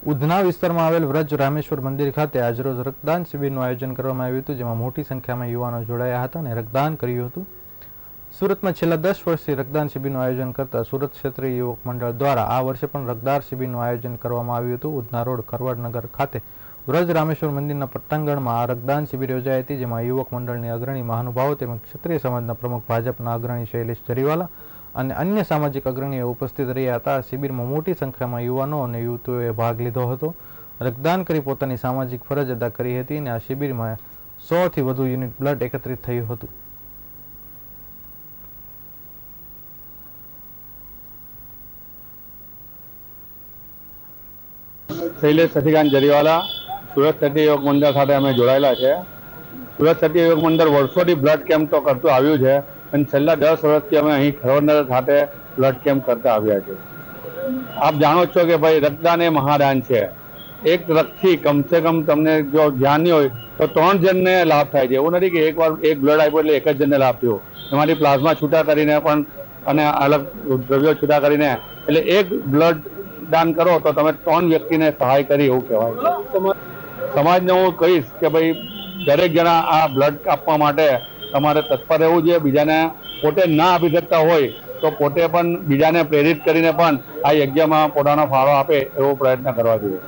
ઉધના વિસ્તારમાં આવેલ વ્રજ રામેશ્વર મંદિર ખાતે આજરોજ રક્તદાન શિબિરનું આયોજન કરવામાં આવ્યું હતું, જેમાં મોટી સંખ્યામાં યુવાનો જોડાયા હતા અને રક્તદાન કર્યું હતું. સુરતમાં છેલ્લા દસ વર્ષથી રક્તદાન શિબિરનું આયોજન કરતા સુરત ક્ષેત્રીય યુવક મંડળ દ્વારા આ વર્ષે પણ રક્તદાન શિબિરનું આયોજન કરવામાં આવ્યું હતું. ઉધના રોડ કરવડનગર ખાતે વ્રજ રામેશ્વર મંદિરના પટ્ટાંગણમાં આ રક્તદાન શિબિર યોજાઈ હતી, જેમાં યુવક મંડળની અગ્રણી મહાનુભાવો તેમજ ક્ષત્રિય સમાજના પ્રમુખ ભાજપના અગ્રણી શૈલેષ જરીવાલા અને અન્ય સામાજિક અગ્રણીઓ ઉપસ્થિત રહ્યા હતા. શિબિરમાં મોટી સંખ્યામાં યુવાનો અને યુવતીઓએ ભાગ લીધો હતો. રક્તદાન કરી પોતાની સામાજિક ફરજ અદા કરી હતી અને આ શિબિરમાં સોથી વધુ યુનિટ બ્લડ એકત્રિત થયું હતું. શૈલેષ સતીકાંત જરીવાલા, સુરત સતી યોગ મંડળ સાથે અમે જોડાયેલા છે. સુરત સતી યોગ મંડળ વર્ષોથી બ્લડ કેમ્પ તો કરતું આવ્યું છે. અને છેલ્લા દસ વર્ષથી અમે અહીં ખરવડનગર ખાતે બ્લડ કેમ્પ કરતા આવ્યા છે આપ જાણો છો કે ભાઈ રક્તદાન એ મહાદાન છે. એક રક્તથી કમસે કમ તમને જો ધ્યાન નહીં હોય, તો ત્રણ જણને લાભ થાય છે. એવું નથી કે એક વાર એક બ્લડ આપ્યો એટલે એક જ જણને લાભ થયો. એમાંથી પ્લાઝમા છૂટા કરીને પણ અને અલગ દ્રવ્યો છૂટા કરીને એટલે એક બ્લડ દાન કરો તો તમે ત્રણ વ્યક્તિને સહાય કરી એવું કહેવાય સમાજને હું કહીશ કે ભાઈ દરેક જણા આ બ્લડ આપવા માટે તમારે તત્પર રહેવું જોઈએ, બીજાને પોતે ના આપી શકતા હોય તો પોતે પણ બીજાને પ્રેરિત કરીને પણ આ યજ્ઞમાં પોતાનો ફાળો આપે એવો પ્રયત્ન કરવા જોઈએ.